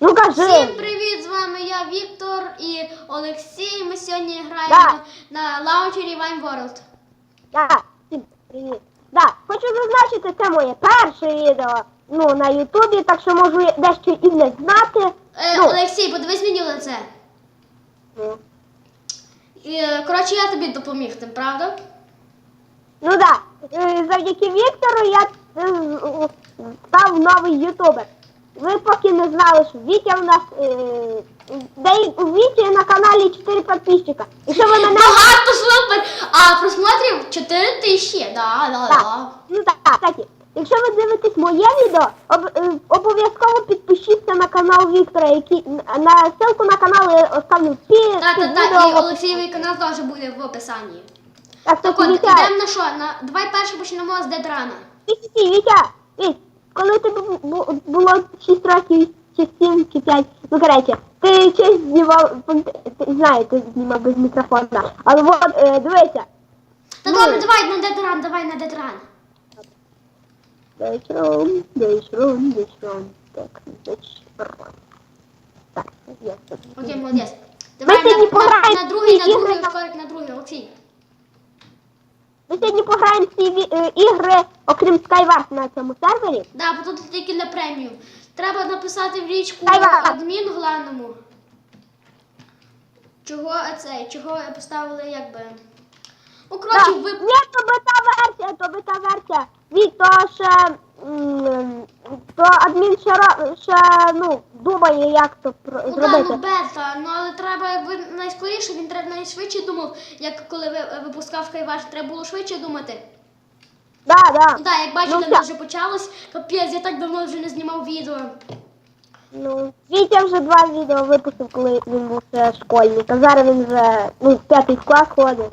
Ну кажи. Всім привіт! З вами я Віктор і Олексій. Ми сьогодні граємо Да. на лаунчері Wine World. Да, всім привіт. Да, хочу зазначити, це моє перше відео ну, на Ютубі, так що можу дещо і не знати. Е, Ну. Олексій, подивись мені в лице. Ну, е, коротше, я тобі допоміг, тим, правда? Ну да, е, завдяки Віктору я е, з- став новий ютубер. Ви поки не знали, що Вітя у нас. Е, де у Віті на каналі 4 підписчика. Якщо ви мене. Багато супер! А просмотрів 4 тисячі. Да, да, Так, да. ну так, кстати, якщо ви дивитесь моє відео, об, е, обов'язково підпишіться на канал Віктора, який на ссылку на канал я оставлю під, Та, під та, відео. та, і Олексійовий канал теж буде в описанні. Так, Так так, от, Вітя, йдемо на що? На... Давай перше почнемо з Дедрана. Вітя, Вітя, Віть, коли тобі бу- бу- було 6 років, чи 7, чи 5, ну коротше, ти щось знімав, ти знаю, ти знімав без мікрофона, але от, е, дивися. Та Ну. добре, давай на Дедран, давай на Дедран. Дайшрон, дайшрон, дайшрон, так, дайшрон. Так, я. Окей, молодець. Давай на, на, на другий, на другий, на другий, Олексій. Ми сьогодні пограємо всі е, ігри, окрім Skywars на цьому сервері. Да, бо тут тільки для преміум. Треба написати в річку вам. адмін главному. Чого це? Чого поставили якби. Ну, коротше, Так, ви. Ні, то бета версія, то бета версія. Від то ще, то адмін ще, ще ну, думає, як то про- Ну так, ну бета, ну але треба якби найскоріше, він треба найшвидше думав, як коли ви е, випускав Кайваш, треба було швидше думати. Да, да. Ну так, як бачите, Ну, все. вже почалось. Капець, я так давно вже не знімав відео. Ну, Вітя вже два відео випустив, коли він був ще школьник, а зараз він вже ну, в п'ятий клас ходить.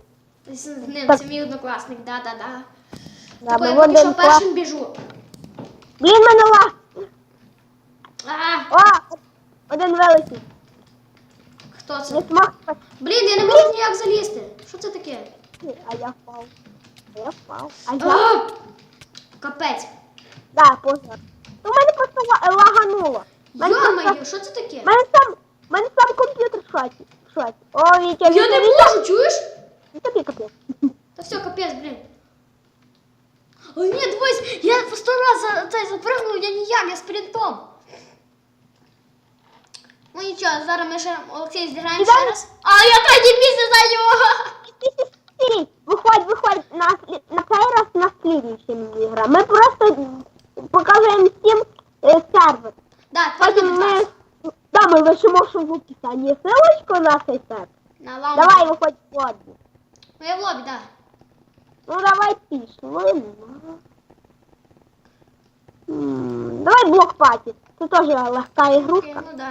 З ним, Так. це мій однокласник, да-да-да. Да, Тако бо я поки що клас. першим біжу. Блін, мене ла! А, О, один вилетів. хто це? Смог Блін, я не можу ніяк залізти. Що це таке? а я впав. А я впав. А я... А! Капець. Да, позор. У мене просто ла- лагануло. Мене просто- Йо-моє, що це таке? мене сам, мене сам комп'ютер в шоці. В шоці. О, Вітя, Я Вітя, не Вітя. можу, чуєш? Ну, тобі капець. Та все, капець, блін. Ой, ні, дивись, я по сто раз за цей запрыгнув, я ніяк, я спринтом. Ну нічого, зараз ми ще Олексій зіграємо ще раз. А я третє місце зайняла! Сірій, виходь, виходь, на, на цей раз на слідуючий мені гра. Ми просто покажемо всім е, сервер. Да, Потім ми, да, ми лишимо ще в описанні ссылочку на цей сервер. На лаунж. Давай, виходь в лобі. Ну я в лобі, да. Ну, давай пішли. Давай блок паті. Це теж легка ігрушка. ну да.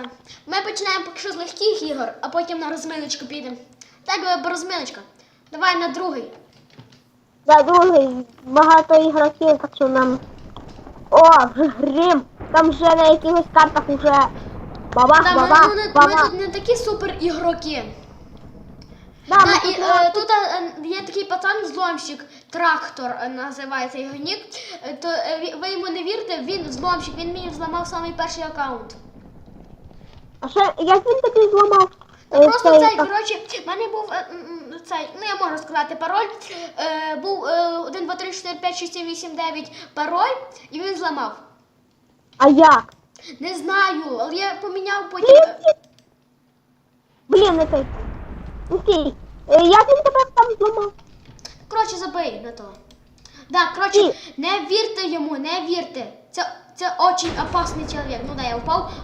Ми починаємо поки що з легких ігор, а потім на розминочку підемо. Так, розминочка. Давай на другий. Да, другий, багато ігроків, так що нам. О, вже грим. Там вже на якихось картах уже бабах, Да, ми, бабах, ну, не- ми бабах. тут не такі супер ігроки. Да, ми і тут е, тут е, є такий пацан зломщик, трактор е, називається його нік. Е, То е, ві- ви йому не вірте, він зломщик, він мені зламав самий перший аккаунт. А ще як він такий зламав? Та Е, просто цей, коротше, в мене був е, м, м, цей, ну я можу сказати пароль. Е, був е, 1, 2, 3, 4, 5, 6, 7, 8, 9 пароль, і він зламав. А як? Не знаю, але я поміняв потім. е, Блін, не той. Окей. Е, Як він тебе там зламав? Коротше, забий на то. Да, коротше, не вірте йому, не вірте. Це, це очень опасний чоловік. Ну да, я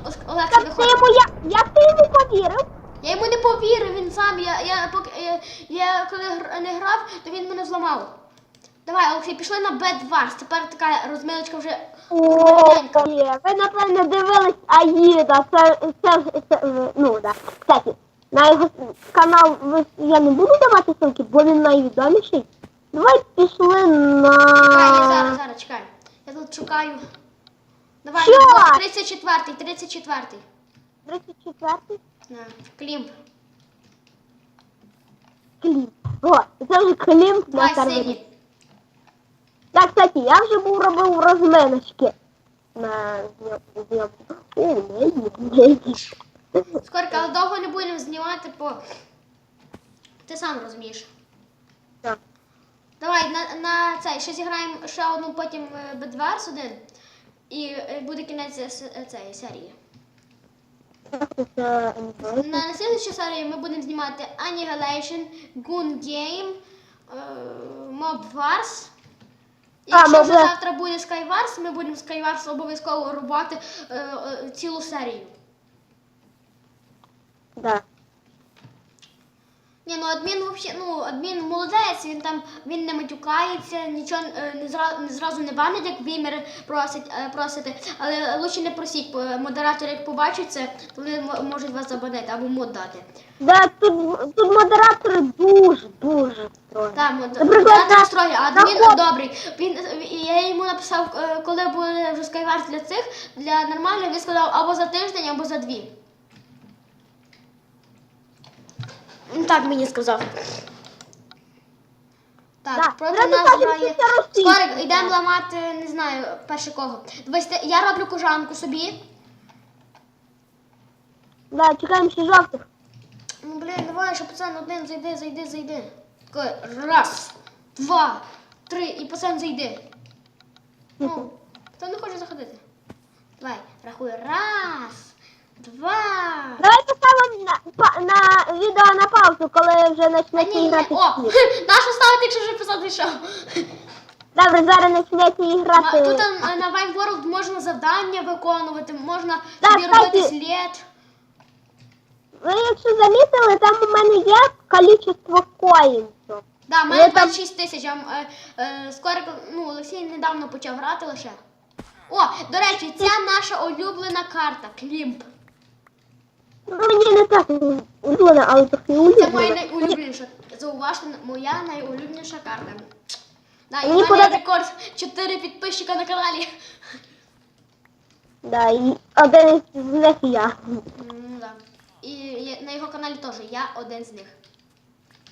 Ос- Олег, Як ти йому, як ти йому повірив? Я йому не повірив, він сам. Я, я, я, я коли не грав, то він мене зламав. Давай, Олексій, пішли на Б2. Тепер така розминочка вже. О, ви напевно дивились Аїда. Це, це, це, е, ну да. Кстати, на його канал я не буду давати ссылки, бо він найвідоміший. Давай пішли на... Чекай, я зараз, зараз, чекай. Я тут шукаю. Давай, Що? на 34-й, 34-й. 34 На, Клімп. кліп. О, це вже кліп на Давай, сервері. Так, кстати, я вже був робив розминочки. на зйомку. О, мені, мені. Скорик, але довго не будемо знімати, бо ти сам розумієш. Так. Давай на, на цей ще зіграємо ще одну потім е, Bedwars один. І е, буде кінець е, цієї серії. На наступній серії ми будемо знімати Annihilation, Goon Game, Mob Wars. Якщо вже завтра буде Skywars, ми будемо Skywars обов'язково рубати е, е, цілу серію. Да. Ні, ну адмін вообще, ну адмін молодець, він там він не матюкається, нічого е, не зразу не зразу не банить, як бімери просить е, просити. Але лучше не просіть, бо модератор як побачить це, то вони м- можуть вас забанити або мод дати. Да, тут, тут модератори дуже, дуже строї. Так, мод... Наприклад, модератор на- строгий, а на адмін ход- добрий. Він я йому написав, е, коли буде вже скайварс для цих, для нормальних, він сказав або за тиждень, або за дві. Він Так мені сказав. Так, Да, проти нас кажемо, грає. Скорик, йдемо ламати, не знаю, перше кого. Дивись, я роблю кожанку собі. Да, чекаємо ще жовтих. Ну, блін, давай, що пацан один зайди, зайди, зайди. Такой, раз, два, три, і пацан зайди. Ну, хто не хоче заходити? Давай, рахуй. Раз, два. Давай поставимо на, па- на відео на паузу, коли вже почнеться іграти. о, нашу ставити, якщо вже пацан зайшов. Добре, зараз почнеться іграти. Тут на Vine World можна завдання виконувати, можна Да, собі робити кстати, слід. Ви якщо замітили, там у мене є кількість коїнсів. Да, в Ну, мене там- 26 тисяч, а е, е, скоро, ну, Олексій недавно почав грати лише. О, до речі, ця наша улюблена карта, Клімп. Ну, мені не так улюблена, але трохи Це моя улюблена. найулюбленіша. Зауважте, моя найулюбленіша карта. Да, і в Мені мене подобається- рекорд 4 підписчика на каналі. Да, і один із них я. М, да. І є- на його каналі теж я один з них.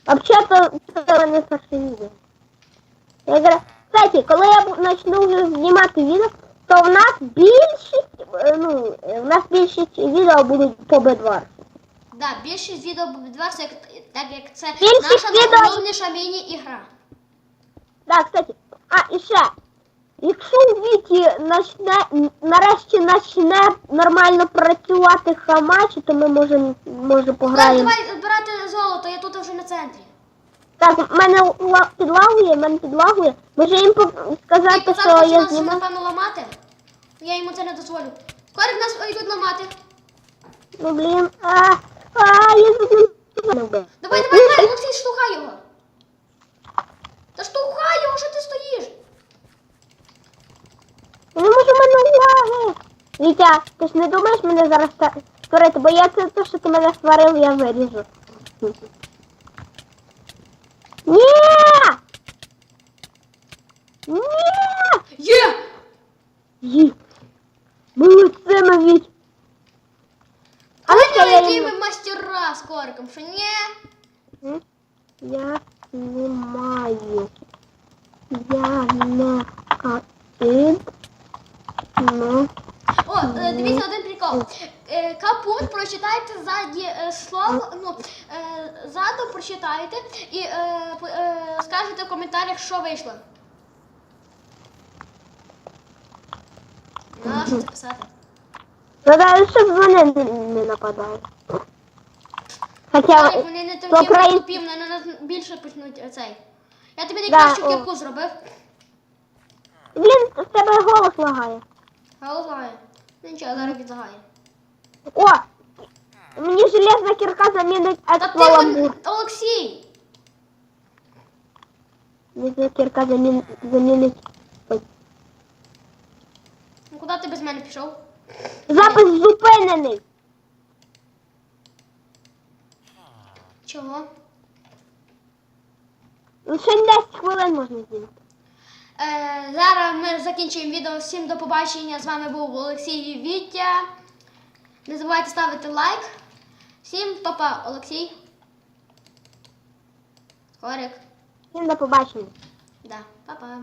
Взагалі-то це не перше відео. Я говорю, кстати, коли я почну вже знімати відео, то в нас більшість, е, ну, е, в нас більшість відео будуть по Б2. Да, більшість відео буде відверсу, як, так як це Більшість наша відео- найулюбленіша міні-ігра. Так, кстати, а і ще, якщо у Віті начне, нарешті почне нормально працювати хамачі, то ми можемо може Так, пограємо. давай збирати золото, я тут вже на центрі. Так, в мене ла- підлагує, в мене підлагує. Може їм по- Ти сказати, що я нас, знімаю? напевно, ламати. Я йому це не дозволю. Скорик нас йдуть ламати. Ну блін, а, а, я. Давай, давай, давай, Олексій, штовхай його. Та штовхай його, що ти стоїш? Я не можу мене уваги. Вітя, ти ж не думаєш мене зараз створити, бо я це те, що ти мене створив, я виріжу. Ні! Є! Ї! Молодце, Віть! Але Але це я які не... ми мастера з кориком, що ні? М? Я не маю. Я не капит. Ну, О, е, дивіться один прикол. Е, Капут прочитайте ззаді е, слово, ну, е, прочитайте і е, п- е, скажете в коментарях, що вийшло. Ну, а що це писати? Гадаю, щоб вони не, не нападають. Хоча Ой, вони не то такі країн- тупі, вони нас більше почнуть е, цей. Я тобі Да, найкращу о. кірку зробив. Блін, в тебе голос лагає. Галагає. Ну нічого, зараз відлагає. О! Мені железна кірка замінить Та ти екскаламбур. вон- Олексій! Железна кірка замін... замінить. Ой. Ну куди ти без мене пішов? Запис зупинений. Чого? Лише 10 хвилин можна зняти. Е, зараз ми закінчуємо відео. Всім до побачення. З вами був Олексій і Вітя. Не забувайте ставити лайк. Всім папа, Олексій. Корик. Всім до побачення. Да, папа.